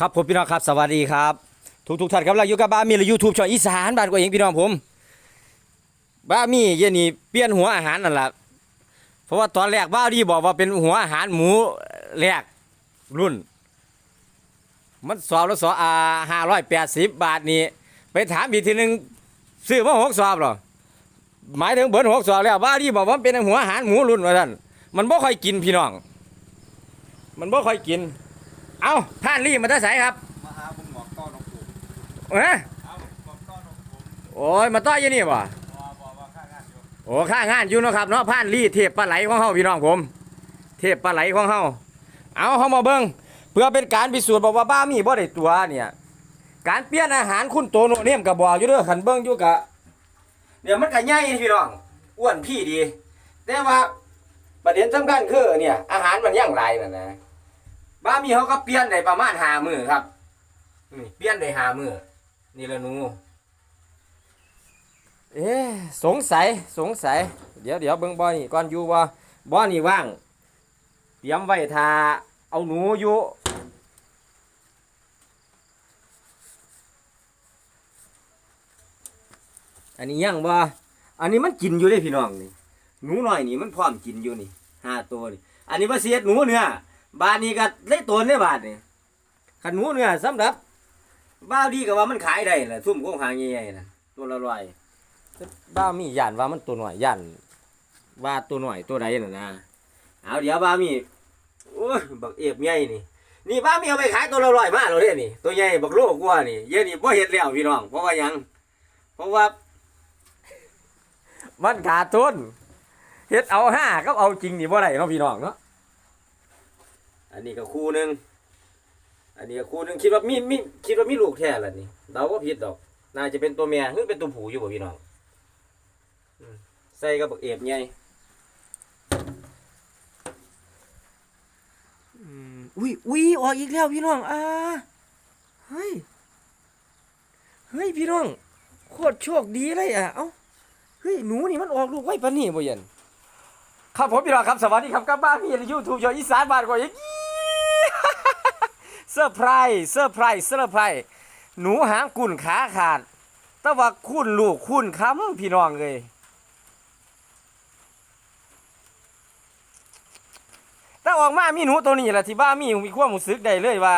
ครับผมพี่น้องครับสวัสดีครับ ทุกทุกท่านครับเราอยู่กับบ้ามีและยูทูบช่องอีสานบ้านกว่าเองพี่น้องผมบ้ามีเย็นนี้เปลี่ยนหัวอาหารนั่นแหละเพราะว่าตอนแรกบ้าดีบอกว่าเป็นหัวอาหารหมูแรกรุ่น มันสอบแล้วสอบอ่าห้าร้อยแปดสิบบาทนี่ไปถามอีกทีหนึ่งซื้อมาหกสอบหรอหมายถึงเบิร์นหกสอบแล้วบ้าดีบอกว่าเป็นหัวอาหารหมูรุ่นว่าท่านมันบ่ค่อยกินพี่น้อง มันบ่ค่อยกิน เอาท่านรีบมาท่าใสครับมาหาบุญหมอกต้อนของผมเอ้ยเอาหมอกต้อนของผมโอ้ยมาต้อยอยู่นี่บ่บอกบอกว่าข้างานอยู่โอ้ข้างานอยู่เนาะครับเนาะผ่านรีเทพปลาไหลของเฮาพี่น้องผม เทพปลาไหลของเฮาเอาเฮามาเบิ่งเพื่อเป็นการพิสูจน์บอกว่าบ้ามีบ่ได้ตัวเนี่ย การเปลี่ยนอาหารคุณโตโนเนี่ยมก็บอกอยู่เด้อคันเบิ่งอยู่กะเดี๋ยวมันก็ใหญ่พี่น้องอ้วนพี่ดี แต่ว่าประเด็นสำคัญคือเนี่ยอาหารมันยังหลายนั่นนะ บ้ามีเขาก็เปลี่ยนได้ประมาณ5มื้อครับนี่เปลี่ยนได้5มื้อนี่ละหนูเอ๊ะสงสัยสงสัย เดี๋ยวเดี๋ยวเบิ่งบ่อนี่ก่อนอยู่ว่าบ่อนี่ว่าง เตรียมไว้ทาเอาหนูอยู่อันนี้ยังบ่อันนี้มันกินอยู่เด้พี่น้องนี่หนูหน้อยนี่มันพร้อมกินอยู่นี่ห้าตัวนี่อันนี้ว่าเสียดหนูเนื้อ บาดนี้ก็เลยตัวในบาดนี่ขันหนูเนื้อสำหรับบ้าวดีก็ว่ามันขายได้แหละทุ่มโค้งหางใหญ่ๆนะตัวละร้อยบ้ามีย่านว่ามันตัวหน่อยย่านว่าตัวหน่อยตัวใดน่ะนะเอาเดี๋ยวบ้ามีโอ้ยบักเอฟใหญ่นี่ นี่บ้ามีเอาไปขายตัวละร้อยมาแล้วเด้นี่ตัวใหญ่บักโลกว่านี่เย็นนี่บ่เฮ็ดแล้วพี่น้องเพราะว่าหยัง เพราะว่า มันขาดทุนเฮ็ดเอาห้าก็เอาจริงนี่บ่ได้เนาะพี่น้องเนาะ อันนี้ก็คู่หนึ่งอันนี้ก็คู่หนึ่งคิดว่ามีมีคิดว่ามีลูกแท้ล่ะนี่เดาบ่ผิดดอก น่าจะเป็นตัวเมียหรือเป็นตัวผู้อยู่บ่พี่น้องใส่กับบักเอฟไงอุ้ยอุ้ยออกอีกแล้วพี่น้องอ่าเฮ้ยเฮ้ยพี่น้องโคตรโชคดีเลยอะเอ้าเฮ้ยหนูนี่มันออกลูกไว้ปานนี่บ่ย็นครับผมพี่น้องครับสวัสดีครับกับบ้านพี่ยูทูบช่ออีสานบ้านกว่าอีกเซ อร์ไพรส์เซอร์ไพรส์เซอร์ไพรส์หนูหางกุ่นขาขาด แต่ว่าคุณลูกคุณค้ำพี่น้องเลยถ้าออกมามีหนูตัวนี้แหละที่บ้ามีมีความรู้สึกได้เลยว่า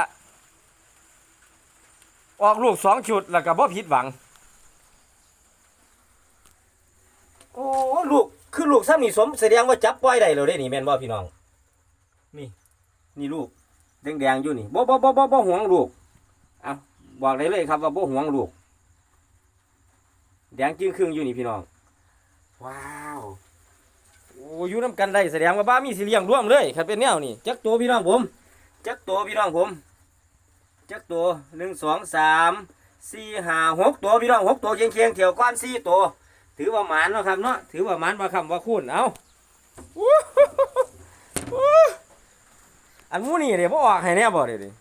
ออกลูกสองชุดแล้วก็บ่ผิดหวัง โอ้ลูกคือลูกซ้ำนี่สมแสดงว่าจับปล่อยได้แล้วเด้นี่แม่นบ่พี่น้อง นี่ นี่ลูก แดงๆอยู่นี่บ่บ่บ่บ่บ่ห่วงลูกเอาบอกได้เลยครับว่าบ่ห่วงลูกแดงจึงครึ่งอยู่นี่พี่น้อง ว้าวโอ้อยู่น้ำกันได้แสดงว่าบ้ามีสิเลี้ยงร่วมเลยคันเป็นแนวนี่จักตัวพี่น้องผมจักตัวพี่น้องผมจักตัวหนึ่งสองสามสี่ห้าหกตัวพี่น้องหกตัวเคียงเคียงเถี่ยวก้อนสี่ตัวถือว่าหมานนะครับเนาะถือว่าหมานว่าคำว่าคุณเอาอู้ อันมูนี่เดี๋ยวพ่อออกให้แน่บ่เดี๋ยว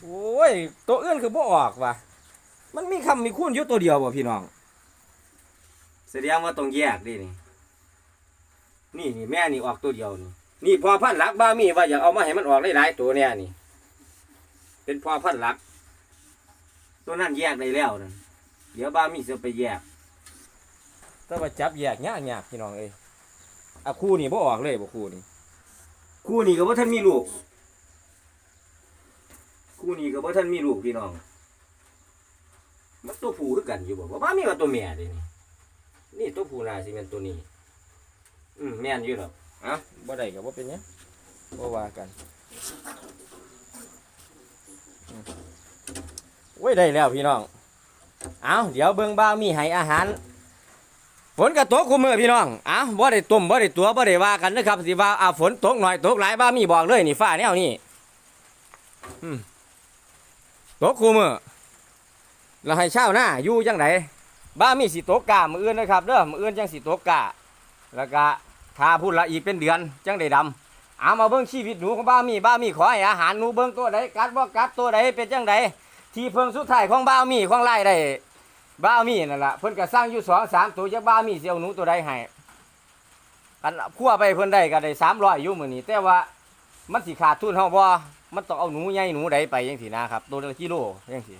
โอ้ยตัวอื่นคือพ่อออกว่ะมันมีคำมีคุณอยู่ตัวเดียวบ่พี่น้องแสดงว่าต้องแยกดินี่นี่นี่แม่นี่ออกตัวเดียวนี่นี่พอพันหลักบ้ามีว่าอยากเอามาให้มันออกได้หลายตัวเนี่ยนี่ เป็นพอพันหลัก ตัวนั้นแยกได้แล้วนั่นเดี๋ยวบ้ามีจะไปแยกถ้าว่าจับแยกยากยากพี่น้องเอ้ อะคู่นี่บ่ออกเลยบ่คู่นี่คู่นี่ก็บ่ท่านมีลูก คู่นี่ก็บ่ท่านมีลูกพี่น้อง มันตัวผู้คือกันอยู่บ่ว่าบ้ามีว่าตัวเมียเดินี่นี่ตัวผู้นาสิเป็นตัวนี้ อืมแม่นอยู่หรอกอะบ่ได้ก็บ่เป็นหยังบ่ว่ากันอืมโอ้ยได้แล้วพี่น้อง เอาเดี๋ยวเบิ่งบ้าวมีให้อาหาร ฝนก็ตกคุมมือพี่น้องเอาบ่ได้ตุ่มบ่ได้ตัวบ่ได้ว่ากันนะครับสิว่าอ่าฝนตกหน่อยตกหลายบ้ามีบอกเลยนี่ฟ้าแนวนี้อืมตกคุมมือแล้วให้เช่าหน้าอยู่จังไดบ้ามีสิตกกามืออื่นนะครับเด้อมืออื่นจังสิตกกาแล้วก็ทาพูดละอีกเป็นเดือนจังได้ดำเอามาเบิ่งชีวิตหนูของบ้ามีบ้ามีขอให้อาหารหนูเบิ่งตัวใดกัดบ่กัดตัวใดเป็นจังไดที่เพิ่งสุดท้ายของบ้ามีของไล่ได้ บ้ามีนั่นล่ะเพิ่นก็สร้างอยู่สองสามตัวจักบ้ามีเสียวหนูตัวใดให้กันคั่วไปเพิ่นได้ก็ได้300อยู่มื้อนี้แต่ว่ามันสิขาดทุนเฮาบ่มันต้องเอาหนูใหญ่หนูใดไปจังซี่นะครับ ตัวละกิโลจังซี่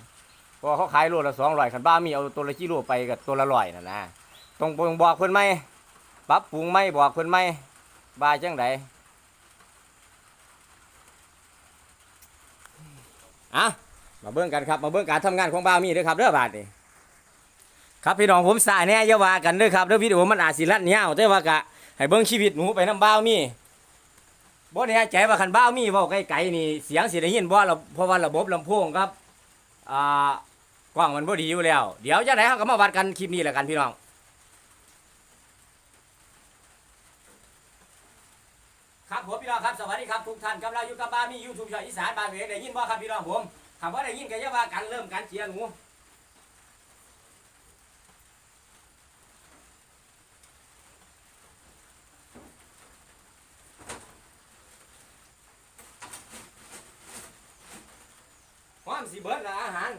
เพราะเขาขายโลละ200คันบ้ามีเอาตัวละกิโลไปกับตัวละ100นั่นนะต้องบ่งบอกเพิ่นไหมปรับปรุงไหมบอกเพิ่นไหมว่าจังไดอะมาเบิ่งกันครับ มาเบิ่งการทำงานของบ้ามีเด้อครับเด้อบาดนี้ ครับพี่น้องผมสายแน่ยาวากันเด้อครับเด้อวิดีโอมันอาจสิลัดยาวแต่ว่ากะให้เบิ่งชีวิตหนูไปน้ำบ้าวมีบ่แน่ใจว่าคันบ้าวมีเว้าไกลๆนี่เสียงสิได้ยินบ่ล่ะเพราะว่าระบบลำโพงครับอ่ากล้องมันบ่ดีอยู่แล้ว เดี๋ยวจังได๋เฮาก็มาวัดกันคลิปนี้แหละกันพี่น้องครับผมพี่น้องครับสวัสดีครับทุกท่านกำลังอยู่กับบ้ามี YouTube ช่องอีสานบ้านเวได้ยินบ่ครับพี่น้องผมคำว่าได้ยินก็อย่าว่ากันเริ่มการเชียร์หนูความสิเบิดละอาหาร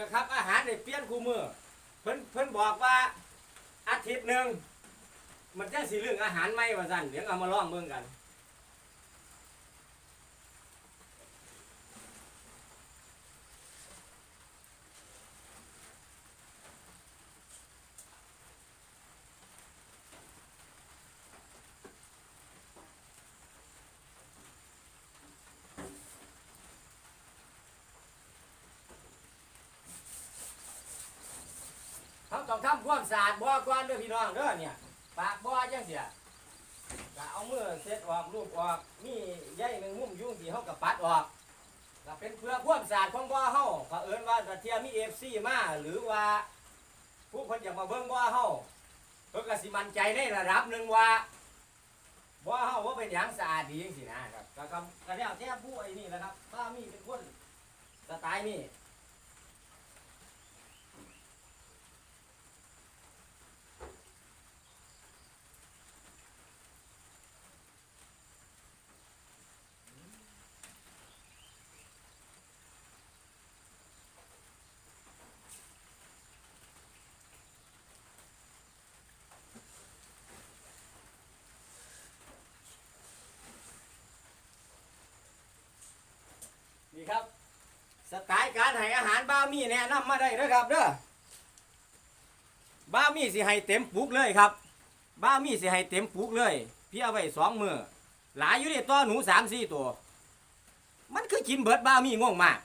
นะครับ อาหารได้เปลี่ยนคู่มือเพิ่นเพิ่นบอกว่าอาทิตย์หนึ่งมันจะสีเรื่องอาหารไหมว่าสั่นเดี๋ยวเอามาลองเบิ่งกัน เขาต้องทำความสะอาดบ่อ ก่อนเด้อพี่น้องเด้อเนี่ยปากบ่อจังเสียก็เอามือเซ็ตออกลูกออกมีใยแมงมุมยุ่งที่เฮากับปัดออกก็เป็นเพื่อความสะอาดของบ่อเฮาเผอิญว่าถ้าเทียมี FC มาหรือว่า ผู้คนอยากมาเบิ่งบ่อเฮาเพิ่นก็สิมั่นใจในระดับหนึงว่าบ่อเฮาว่าเป็นหยังสะอาดดีจังซี่นะครับก็ก็ก็แล้วแต่ผู้ไอ้นี่แหละครับถ้ามีเป็นคนสไตล์นี่ การให้อาหารบ้ามีแนะนำมาได้เด้อครับเด้อบ้ามีสิให้เต็มปุกเลยครับ บ้ามีสิให้เต็มปุกเลย พี่เอาไว้สองมือหลายอยู่ในตัวหนูสามสี่ตัว มันคือกินเบิดบ้ามีง่วงมาก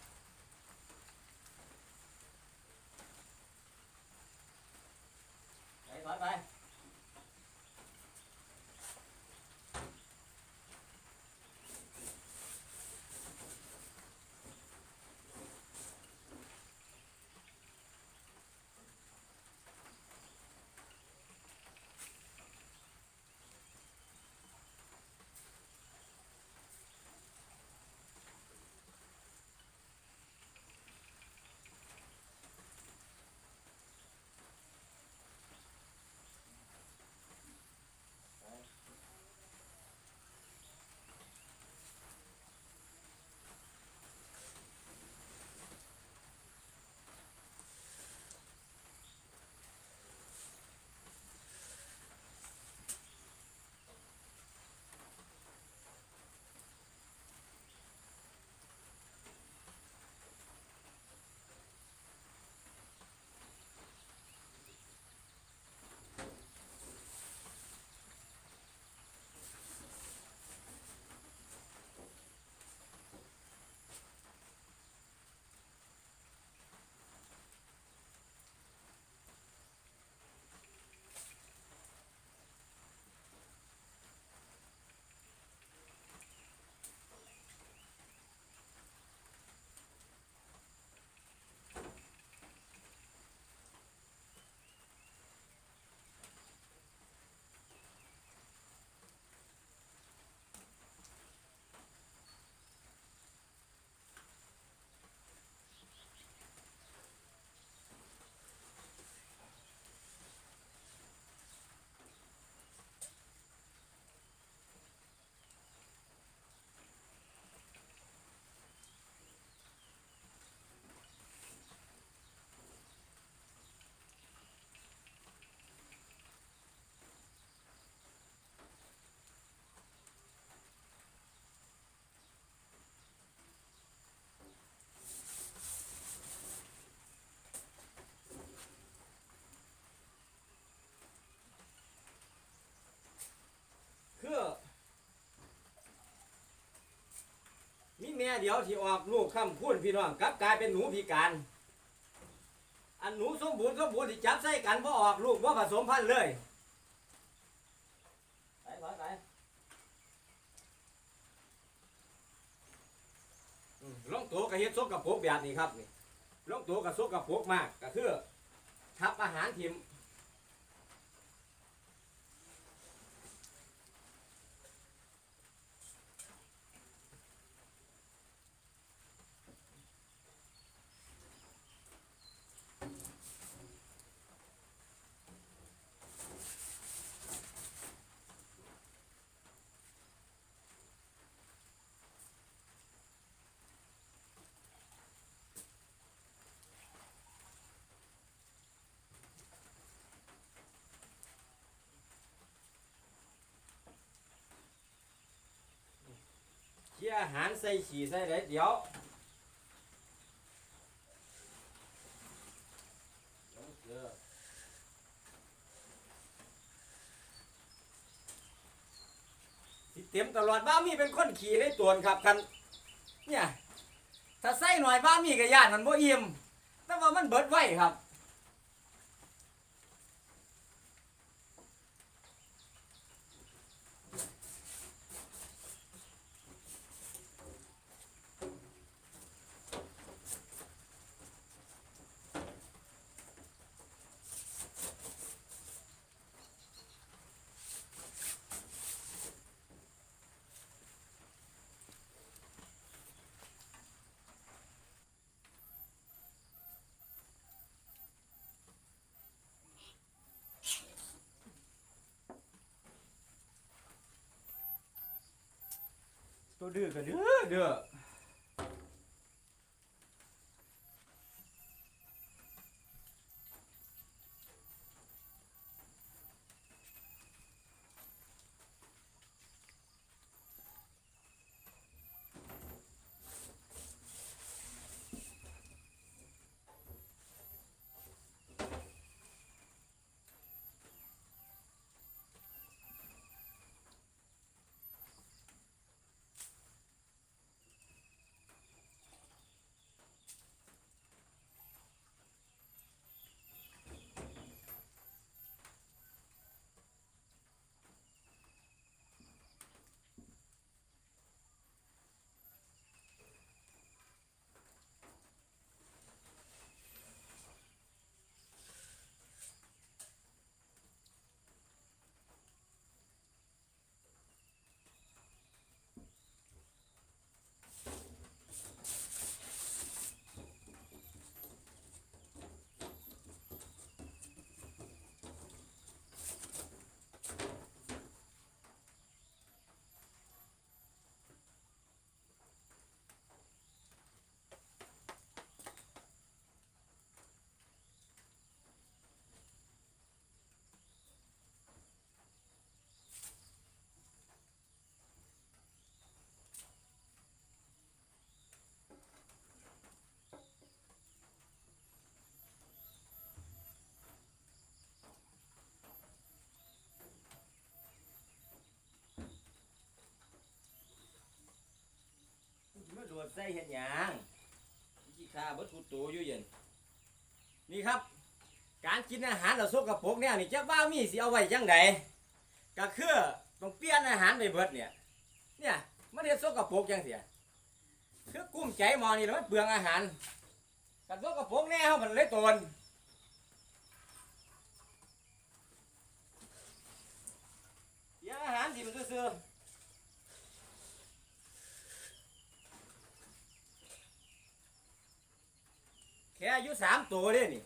แม่เดียวที่ออกลูกคำพูดพี่น้องกลับกลายเป็นหนูพิการ อันหนูสมบูรณ์สมบูรณ์ที่จับใส่กันพ่อออกลูกว่าผสมพันธุ์เลยไปไปไปอืมลงตัวกับเฮ็ดซกกับพกแบบนี้ครับนี่ลงตัวกับซกกับพกมากก็คือทับอาหารทิม อาหารใส่ฉี่ใส่ไรเดี๋ยวเดี๋ยวเจอสิเต็มตลอดบ้ามีเป็นคนขี่ในตัวครับกัน เนี่ย ถ้าใส่หน่อยบ้ามีกับย่านมันบ่อิ่มแต่ว่ามันเบิดไว้ครับ ตัวดื้อก็ดื้อดื้อมาโดดใส่เห็ดหยางขี้ข้าเบิดกูตัวอยู่เย็นนี่ครับ การกินอาหารเราสกปรกเนี่ยนี่จะว่ามีสิเอาไว้จังไดก็คือต้องเปลี่ยนอาหารไปเบิดเนี่ยเนี่ยมันเฮ็ดสกปรกจังเสียคือกุ้มใจมอนี่แล้วมันเปลืองอาหารกันสกปรกแน่เฮามันเลยตนเปลี่ยอาหารที่มันซื่อๆ แค่อายุสามตัวเด้นี่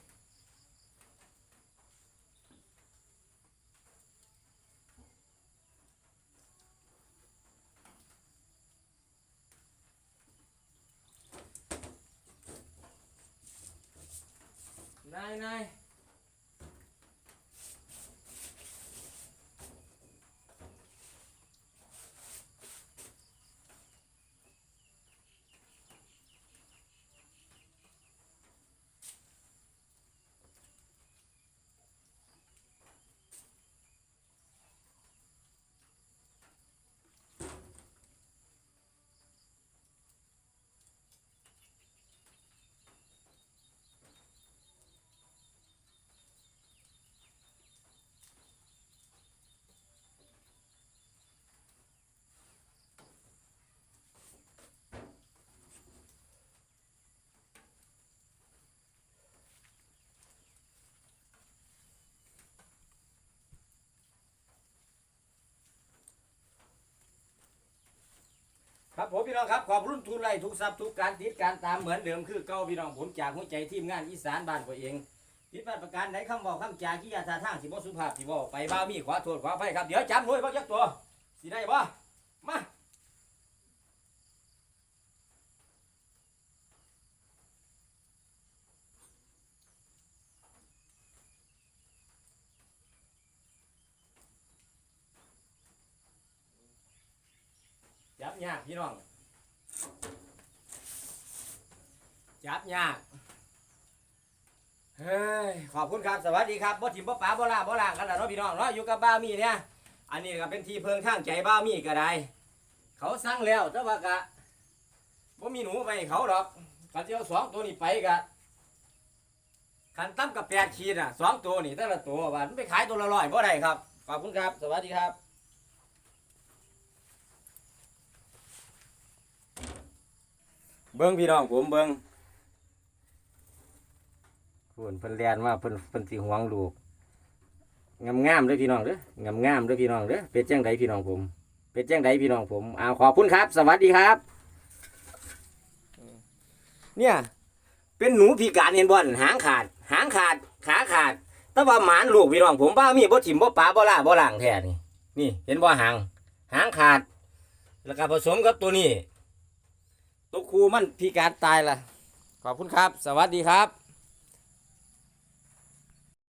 ครับผมพี่น้องครับขอบรุ่นทุนไรทุกทรัพย์ทุกการติดการตามเหมือนเดิมคือเก่าพี่น้องผมจากหัวใจทีมงานอีสานบ้านตัวเองผิดพลาดประการไหนคำบอกคำจาที่ยาทาทางสิบ่สุภาพสิบ่ไปบ้ามีขอโทษขวาไปครับเดี๋ยวจำหน่วยบ่จักตัวสิได้บ่มาจับยาก พี่น้อง จับยากเฮ้ยขอบคุณครับ สวัสดีครับบ่ถิ่มบ่ป๋าบ่ล่าบ่ล่างกันแล้วเนาะพี่น้องเนาะอยู่กับบ้ามีเนี่ย อันนี้ก็เป็นที่เพิงทางใจบ้ามีก็ได้ เขาสั่งแล้วแต่ว่ากะบ่มีหนูไปเขาดอกกันที่เอาสองตัวนี้ไปกะขันตั้มกับแปดขีดอะสองตัวนี่แต่ละตัวว่ามันไปขายตัวละร้อยบ่ได้ครับ ขอบคุณครับ สวัสดีครับ เบิ้งพี่น้องผมเบิ้งเพิ่นเพิ่นเรียนว่าเพิ่นเพิ่นสิหวงลูกงามงามๆเด้อพี่น้องเด้องามงามๆเด้อพี่น้องเด้อเป็ดจังไดพี่น้องผม เป็ดจังไดพี่น้องผมอ้าวขอบคุณครับ สวัสดีครับ เนี่ย เป็นหนูพิการเห็นบ่อนหางขาด หางขาด ขาขาด แต่ว่าหมานลูกพี่น้องผมบ้ามีบ่ถิ่มบ่ปลาบ่ล่าบ่ล่างแท้นี่นี่ เห็นบ่หาง หางขาด แล้วก็ผสมกับตัวนี้ ตัวครูมันพิการตายละขอบคุณครับ สวัสดีครับ